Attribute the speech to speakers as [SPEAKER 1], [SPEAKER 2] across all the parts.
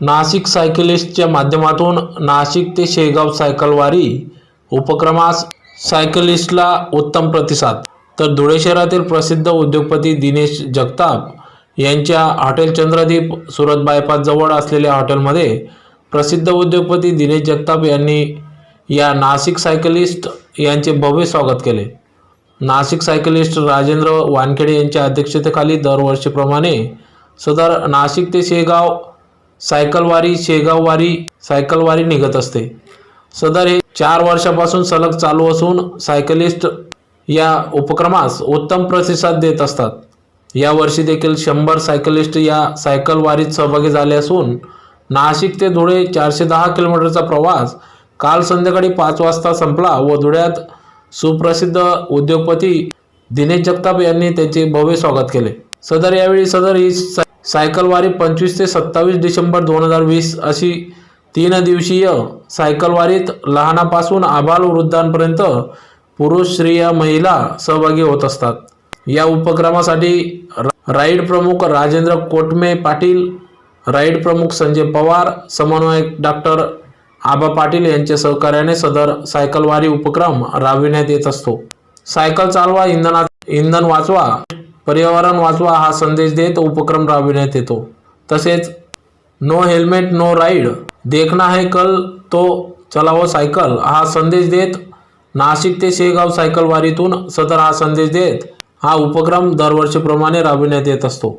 [SPEAKER 1] नाशिक सायकलिस्टच्या माध्यमातून नाशिक ते शेगाव सायकलवारी उपक्रमास सायकलिस्टला उत्तम प्रतिसाद. तर धुळे शहरातील प्रसिद्ध उद्योगपती दिनेश जगताप यांच्या हॉटेल चंद्रदीप सुरत बायपासजवळ असलेल्या हॉटेलमध्ये प्रसिद्ध उद्योगपती दिनेश जगताप यांनी या नाशिक सायकलिस्ट यांचे भव्य स्वागत केले. नाशिक सायकलिस्ट राजेंद्र वानखेडे यांच्या अध्यक्षतेखाली दरवर्षीप्रमाणे सदर नाशिक ते शेगाव सायकलवारी शेगाववारी सायकलवारी निघत असते. सदर हे चार वर्षापासून सलग चालू असून सायकलिस्ट या उपक्रमास उत्तम प्रतिसाद देत असतात. यावर्षी देखील शंभर सायकलिस्ट या सायकलवारीत सहभागी झाले असून नाशिक ते धुळे चारशे दहा किलोमीटरचा प्रवास काल संध्याकाळी पाच वाजता संपला व धुळ्यात सुप्रसिद्ध उद्योगपती दिनेश जगताप यांनी त्याचे भव्य स्वागत केले. सदर यावेळी सदर ही सायकलवारी पंचवीस ते सत्तावीस डिसेंबर दोन हजार वीस अशी तीन दिवसीय सायकलवारीत लहानापासून आबाल वृद्धांपर्यंत पुरुष स्त्रिया महिला सहभागी होत असतात. या उपक्रमासाठी राईड प्रमुख राजेंद्र कोटमे पाटील राईड प्रमुख संजय पवार समन्वयक डॉक्टर आबा पाटील यांच्या सहकार्याने सदर सायकलवारी उपक्रम राबविण्यात येत असतो. सायकल चालवा इंधनात इंधन वाचवा पर्यावरण वाचवा हा संदेश देत उपक्रम राबविण्यात येतो. तसेच नो हेल्मेट नो राईड देखना है कल तो चलावो सायकल हा संदेश देत नाशिक ते शेगाव सायकलवारीतून सदर हा संदेश देत हा उपक्रम दरवर्षीप्रमाणे राबविण्यात येत असतो.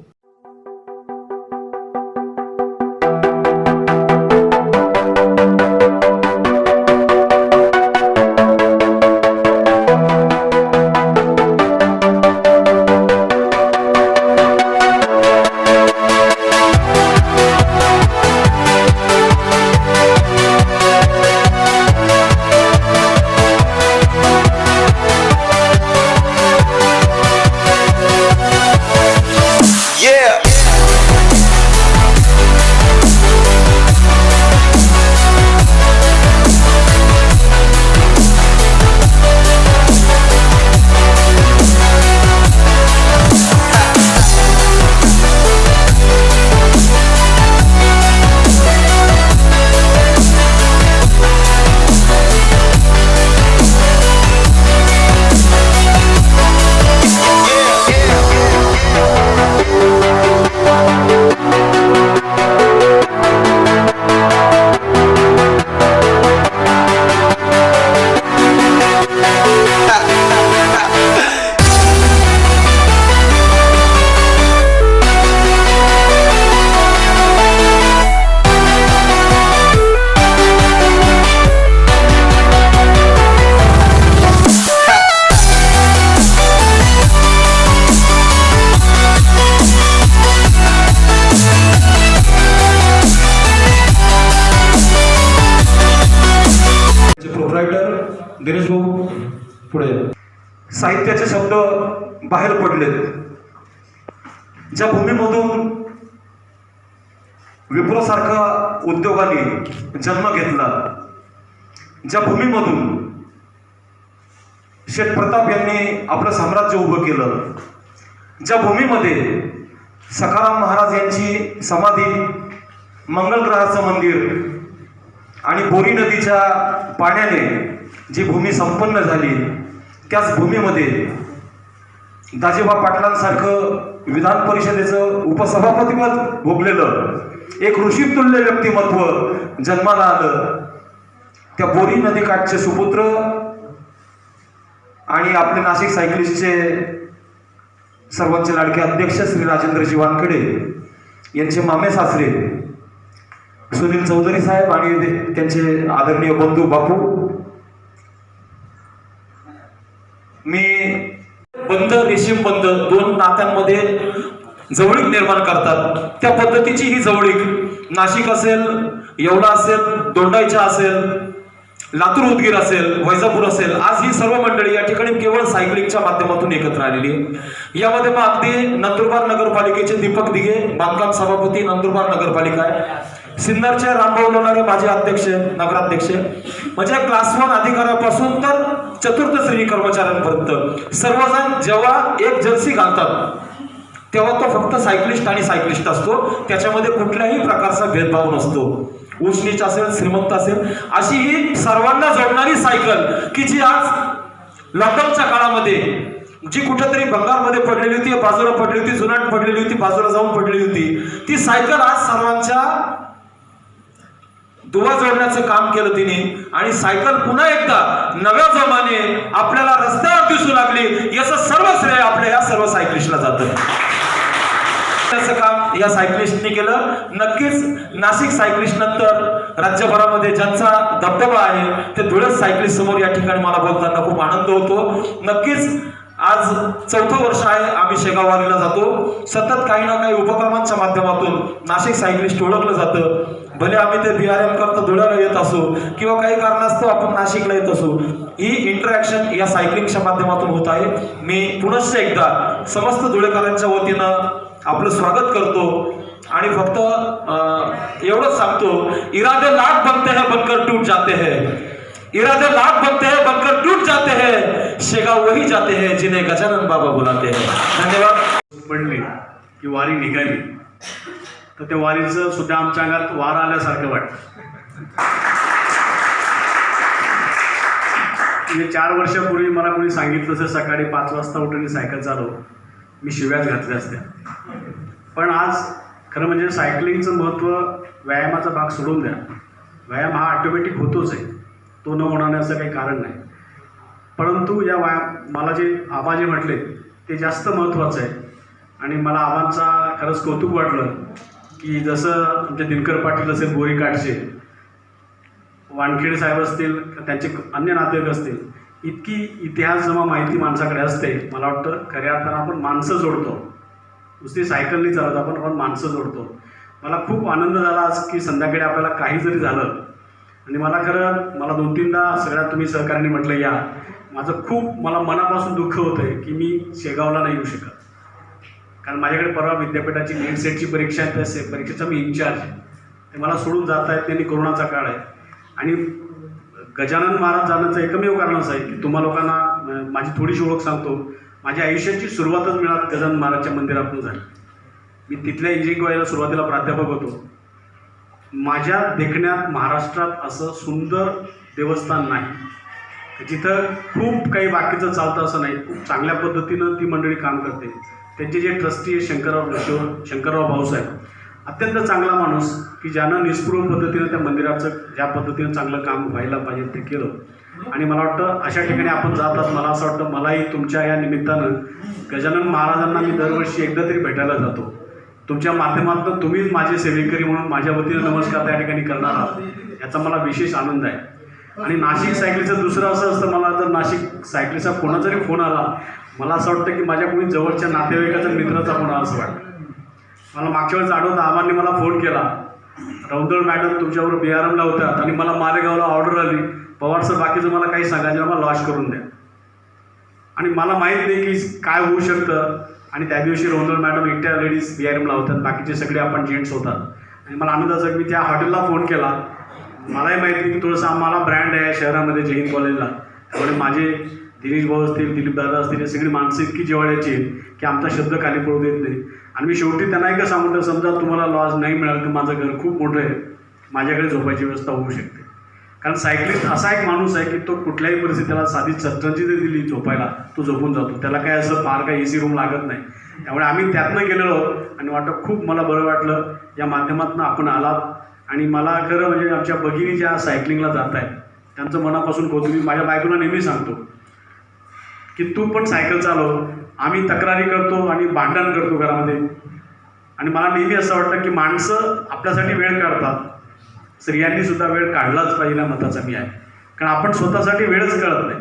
[SPEAKER 2] साहित्याचे शब्द बाहेर पडलेत. ज्या भूमीमधून विप्रोसारखा उद्योगाने जन्म घेतला ज्या भूमीमधून शेठ प्रताप यांनी आपलं साम्राज्य उभं केलं ज्या भूमीमध्ये सखाराम महाराज यांची समाधी मंगलग्रहाचं मंदिर आणि बोरी नदीच्या पाण्याने जी भूमी संपन्न झाली त्याच भूमीमध्ये दाजीबा पाटलांसारखं विधान परिषदेचं उपसभापतीपद भोगलेलं एक ऋषीतुल्य व्यक्तिमत्व जन्माला आलं. त्या बोरी नदीकाठचे सुपुत्र आणि आपले नाशिक सायकलिस्टचे सर्वांचे लाडके अध्यक्ष श्री राजेंद्रजी वानखेडे यांचे मामे सासरे सुनील चौधरी साहेब आणि त्यांचे आदरणीय बंधू बापू मी बंद रेशीम बंद दोन नात्यांमध्ये जवळीक निर्माण करतात. त्या पद्धतीची ही जवळीक नाशिक असेल येवला असेल दोंडाईचा असेल लातूर उदगीर असेल वैजापूर असेल आज ही सर्व मंडळी या ठिकाणी केवळ सायकलिंगच्या माध्यमातून एकत्र आलेली आहे यामध्ये मग अगदी नंदुरबार नगरपालिकेचे दीपक दिघे बांधकाम सभापती नंदुरबार नगरपालिका आहे. सिन्नरचे रामभाऊ लोणारे माझे अध्यक्ष नगराध्यक्ष. म्हणजे क्लास वन अधिकाऱ्यापासून तर चतुर्थ श्रेणी कर्मचाऱ्यांपर्यंत. सर्वजण जेव्हा एक जर्सी घालतात तेव्हा तो फक्त सायकलिस्ट आणि सायकलिस्ट असतो. त्याच्यामध्ये कुठल्याही प्रकारचा भेदभाव नसतो. उष्णीच असेल श्रीमंत असेल अशी ही सर्वांना जोडणारी सायकल की जी आज लॉकडाऊनच्या काळामध्ये जी कुठेतरी बंगालमध्ये पडलेली होती बाजूला पडली होती जुनाट पडलेली होती बाजूला जाऊन पडलेली होती ती सायकल आज सर्वांच्या दुवा जोडण्याचं काम केलं तिने. आणि सायकल पुन्हा एकदा नव्या जमाने आपल्याला रस्त्यावर दिसू लागली. याचं सर्व श्रेय आपल्या या सर्व सायकलिस्टला जातं. त्याचं काम या सायकलिस्टने केलं. नक्कीच नाशिक सायकलिस्ट नंतर राज्यभरामध्ये ज्यांचा दबदबा आहे ते धुळे सायकलिस्ट समोर या ठिकाणी मला बोलताना खूप आनंद होतो. नक्कीच आज चौथं वर्ष आहे आम्ही शेगाववारीला जातो. सतत काही ना काही उपक्रमांच्या माध्यमातून नाशिक सायकलिस्ट ओळखलं जातं. भले आम्ही ते बी आर एम करता धुळ्याला येत असू किंवा काही कारणास्तव आपण नाशिकला येत असो ही इंटरॅक्शन या सायकलिंगच्या माध्यमातून होत आहे. मी पुनश्च एकदा समस्त धुळेकरांच्या वतीनं आपलं स्वागत करतो. आणि फक्त अं, एवढंच सांगतो इरादे लाख बनते हैं बनकर टूट जाते हैं. इरादे लाख बनते हैं बनकर टूट जाते हैं. शेगाव वही जाते हैं जिन्हें गजानन बाबा बुलाते हैं. धन्यवाद.
[SPEAKER 3] पडली की वारी निघाली. तर त्या वारीचं सुद्धा आमच्या अंगात वार आल्यासारखं वाटतं. म्हणजे चार वर्षापूर्वी मला कोणी सांगितलं असं सकाळी पाच वाजता उठून सायकल चालव. मी शिव्याच घातल्या असत्या. पण आज खरं म्हणजे सायकलिंगचं महत्त्व व्यायामाचा भाग सोडून द्या. व्यायाम हा ऑटोमॅटिक होतोच आहे. तो न होण्याचं काही कारण नाही. परंतु या व्यायाम मला जे आबा जे म्हटले ते जास्त महत्त्वाचं आहे. आणि मला आबांचा खरंच कौतुक वाटलं. की जसं आमचे दिनकर पाटील असेल बोरीकाठचे वानखेडे साहेब असतील त्यांचे अन्य नातेवाईक असतील इतकी इतिहास जमा माहिती माणसाकडे असते. मला वाटतं खऱ्या अर्थानं आपण माणसं जोडतो. नुसती सायकल नाही चालत आपण आपण माणसं जोडतो. मला खूप आनंद झाला आज की संध्याकाळी आपल्याला काही जरी झालं आणि मला खरं मला दोन तीनदा सगळ्यात तुम्ही सहकार्याने म्हटलं या. माझं खूप मला मनापासून दुःख होतं आहे की मी शेगावला नाही येऊ शकत. कारण माझ्याकडे परवा विद्यापीठाची नेट सेटची परीक्षा आहे त्या से- परीक्षेचा मी इन्चार्ज आहे. ते मला सोडून जात आहेत त्यांनी कोरोनाचा काळ आहे. आणि गजानन महाराज जाण्याचं एकमेव कारण असं आहे की तुम्हा लोकांना माझी थोडीशी ओळख सांगतो. माझ्या आयुष्याची सुरुवातच मिळात गजानन महाराजच्या मंदिरातून झाली. मी तिथल्या इंजिनिअरिंग कॉलेजला सुरुवातीला प्राध्यापक होतो. माझ्या देखण्यात महाराष्ट्रात असं सुंदर देवस्थान नाही. जिथं खूप काही बाकीचं चालतं असं नाही. खूप चांगल्या पद्धतीनं ती मंडळी काम करते. त्यांचे जे ट्रस्टी आहे शंकरराव शिव शंकरराव भाऊसाहेब अत्यंत चांगला माणूस की ज्यानं निस्पृह पद्धतीनं त्या मंदिराचं ज्या पद्धतीनं चांगलं काम व्हायला पाहिजे ते केलं. आणि मला वाटतं अशा ठिकाणी आपण जातात मला असं वाटतं मलाही तुमच्या या निमित्तानं गजानन महाराजांना मी दरवर्षी एकदा तरी भेटायला जातो. तुमच्या माध्यमातून तुम्हीच माझे सेवेकरी म्हणून माझ्या वतीनं नमस्कार त्या ठिकाणी करणार आहात. याचा मला विशेष आनंद आहे. आणि नाशिक सायकलीचं दुसरं असं असतं मला जर नाशिक सायकलीचा कोणाचा जरी फोन आला मला असं वाटतं की माझ्या कोणी जवळच्या नातेवाईकाचा मित्राचा फोन असं वाटतं. मला मागच्या वेळेस आठवतं आबांनी मला फोन केला. रौदळ मॅडम तुमच्यावर बिहारमला होत्यात आणि मला मालेगावला ऑर्डर आली. पवार सर बाकीचं मला काही सांगायचं मला लॉश करून द्या. आणि मला माहीत नाही की काय होऊ शकतं. आणि त्या दिवशी रोंदळ मॅडम एकट्या लेडीज बी आर होतात बाकीचे सगळे आपण जेंट्स होतात. आणि मला आनंद असा की मी त्या हॉटेलला फोन केला. मलाही माहिती की थोडंसं आम्हाला ब्रँड आहे शहरामध्ये जैन कॉलेजला. त्यामुळे माझे दिनेश भाऊ असतील दिलीप दादा असतील हे सगळी माणसं इतकी जिवाळ्याची आहेत की आमचा शब्द खाली पडू देत नाही. आणि मी शेवटी त्यांना एकच सांगतो समजा तुम्हाला लॉज नाही मिळालं तर माझं घर खूप मोठं आहे. माझ्याकडे झोपायची व्यवस्था होऊ शकते. कारण सायकलिस्ट असा एक माणूस आहे की तो कुठल्याही परिस्थितीत त्याला साधी छत्रंजी जरी दिली झोपायला तो झोपून जातो. त्याला काय असं फार काही ए सी रूम लागत नाही. त्यामुळे आम्ही त्यातनं गेलेलो आणि वाटतं खूप मला बरं वाटलं या माध्यमातून आपण आलात. आणि मला खरं म्हणजे आमच्या भगिनी ज्या सायकलिंगला जात आहेत त्यांचं मनापासून कौतुक मी माझ्या बायकोला नेहमी सांगतो की तू पण सायकल चालव. आम्ही तक्रारी करतो आणि भांडण करतो घरामध्ये. आणि मला नेहमी असं वाटतं की माणसं आपल्यासाठी वेळ काढतात. स्त्रियांनी सुद्धा वेळ काढलाच पाहिजे मताचा मी आहे. कारण आपण स्वतःसाठी वेळच कळत नाही.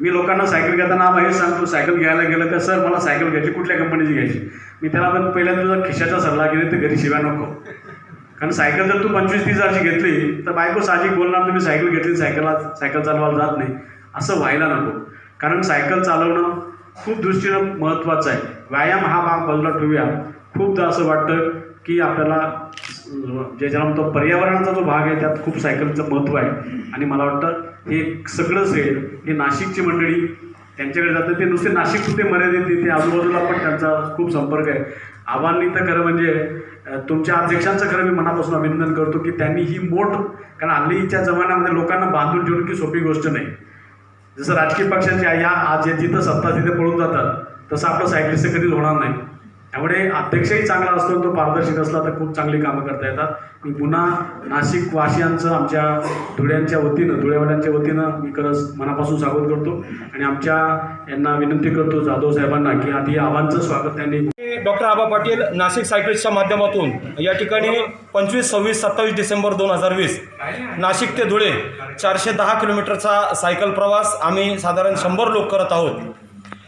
[SPEAKER 3] मी लोकांना सायकल घेताना हेच सांगतो सायकल घ्यायला गेलं तर सर मला सायकल घ्यायची कुठल्या कंपनीची घ्यायची? मी त्याला पण पहिल्यांदा तुझा खिशाचा सल्ला गेले तर घरी शिव्या नको. कारण सायकल जर तू पंचवीस तीस हजारची घेतली तर बायको साहजिक बोलणार तुम्ही सायकल घेतली सायकलला सायकल चालवायला जात नाही. असं व्हायला नको. कारण सायकल चालवणं खूप दृष्टीनं महत्त्वाचं आहे. व्यायाम हा भाग बाजूला ठेवूया. खूपदा असं वाटतं की आपल्याला जे ज्याला म्हणतो पर्यावरणाचा जो भाग आहे त्यात खूप सायकलचं महत्त्व आहे. आणि मला वाटतं हे सगळंच हे हे नाशिकची मंडळी त्यांच्याकडे जातं. ते नुसते नाशिक कुठे मर्यादित तिथे आजूबाजूला पण त्यांचा खूप संपर्क आहे. आव्हानी तर खरं म्हणजे तुमच्या अध्यक्षांचं खरं मी मनापासून अभिनंदन करतो की त्यांनी ही मोठ कारण हल्लीच्या जमान्यामध्ये लोकांना बांधून ठेवणं की सोपी गोष्ट नाही. जसं राजकीय पक्षांच्या या आज जे जिथं सत्ता तिथे पळून जातात तसं आपलं सायकलिस्ट कधीच होणार नाही. त्यामुळे अध्यक्षही चांगला असतो तो पारदर्शक असला तर खूप चांगली कामं करता येतात. मी पुन्हा नाशिक वासियांचं आमच्या धुळ्यांच्या वतीनं धुळेवाल्यांच्या वतीनं मी खरंच मनापासून स्वागत करतो. आणि आमच्या यांना विनंती करतो जाधव साहेबांना की आधी आव्हानचं स्वागत त्यांनी
[SPEAKER 2] डॉक्टर आबा पाटील नाशिक सायकलच्या माध्यमातून या ठिकाणी पंचवीस सव्वीस सत्तावीस डिसेंबर दोन हजार वीस नाशिक ते धुळे चारशे दहा किलोमीटरचा सायकल प्रवास आम्ही साधारण शंभर लोक करत आहोत.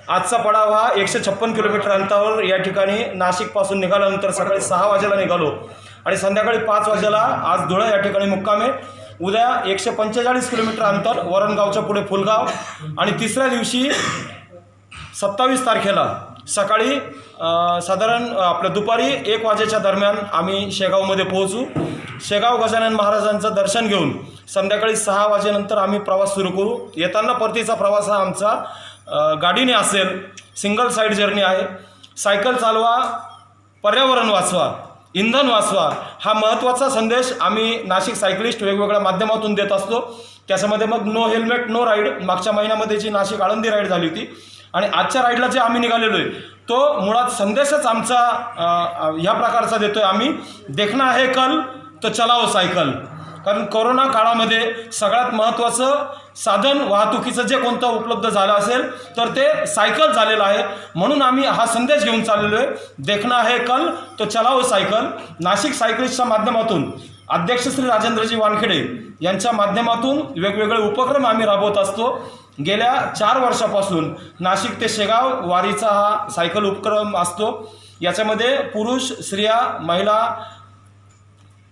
[SPEAKER 2] आजचा पडाव हा एकशे छप्पन किलोमीटर अंतरावर या ठिकाणी नाशिकपासून निघाल्यानंतर सकाळी सहा वाजेला निघालो. आणि संध्याकाळी पाच वाजेला आज धुळे या ठिकाणी मुक्कामे उद्या एकशे पंचेचाळीस किलोमीटर अंतर वरणगावच्या पुढे फुलगाव. आणि तिसऱ्या दिवशी सत्तावीस तारखेला सकाळी साधारण आपल्या दुपारी एक वाजेच्या दरम्यान आम्ही शेगावमध्ये पोहोचू. शेगाव गजानन महाराजांचं दर्शन घेऊन संध्याकाळी सहा वाजेनंतर आम्ही प्रवास सुरू करू. येताना परतीचा प्रवास हा आमचा गाडीने असेल सिंगल साईड जर्नी आहे. सायकल चालवा पर्यावरण वाचवा इंधन वाचवा हा महत्त्वाचा संदेश आम्ही नाशिक सायकलिस्ट वेगवेगळ्या माध्यमातून देत असतो. त्याच्यामध्ये मग नो हेल्मेट नो राईड मागच्या महिन्यामध्ये जी नाशिक आळंदी राईड झाली होती. आणि आजच्या राईडला जे आम्ही निघालेलो आहे तो मुळात संदेशच आमचा ह्या प्रकारचा देतो आहे आम्ही. देखना आहे कल तो चलाओ सायकल कारण कोरोना काळामध्ये सगळ्यात महत्त्वाचं साधन वाहतुकीचं जे कोणतं उपलब्ध झालं असेल तर ते सायकल झालेलं आहे. म्हणून आम्ही हा संदेश घेऊन चाललेलो आहे. देखना आहे कल तो चलाओ सायकल. नाशिक सायकलिस्टच्या माध्यमातून अध्यक्ष श्री राजेंद्रजी वानखेडे यांच्या माध्यमातून वेगवेगळे उपक्रम आम्ही राबवत असतो. गेल्या चार वर्षापासून नाशिक ते शेगाव वारीचा हा सायकल उपक्रम असतो. याच्यामध्ये पुरुष स्त्रिया महिला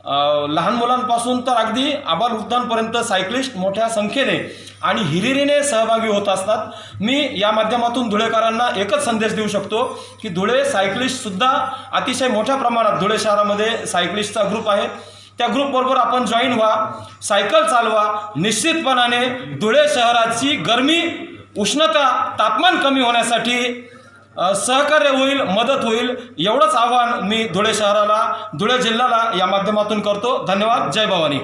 [SPEAKER 2] लहान मुलांपासून तर अगदी आबालवृद्धांपर्यंत सायकलिस्ट मोठ्या संख्येने आणि हिरिरीने सहभागी होत असतात. मी या माध्यमातून धुळेकरांना एकच संदेश देऊ शकतो की धुळे सायकलिस्टसुद्धा अतिशय मोठ्या प्रमाणात धुळे शहरामध्ये सायकलिस्टचा ग्रुप आहे. त्या ग्रुपबरोबर आपण जॉईन व्हा सायकल चालवा. निश्चितपणाने धुळे शहराची गरमी उष्णता तापमान कमी होण्यासाठी सहकार्य होईल मदत होईल एवढंच आव्हान मी धुळे शहराला धुळे जिल्ह्याला या माध्यमातून करतो. धन्यवाद. जय भवानी.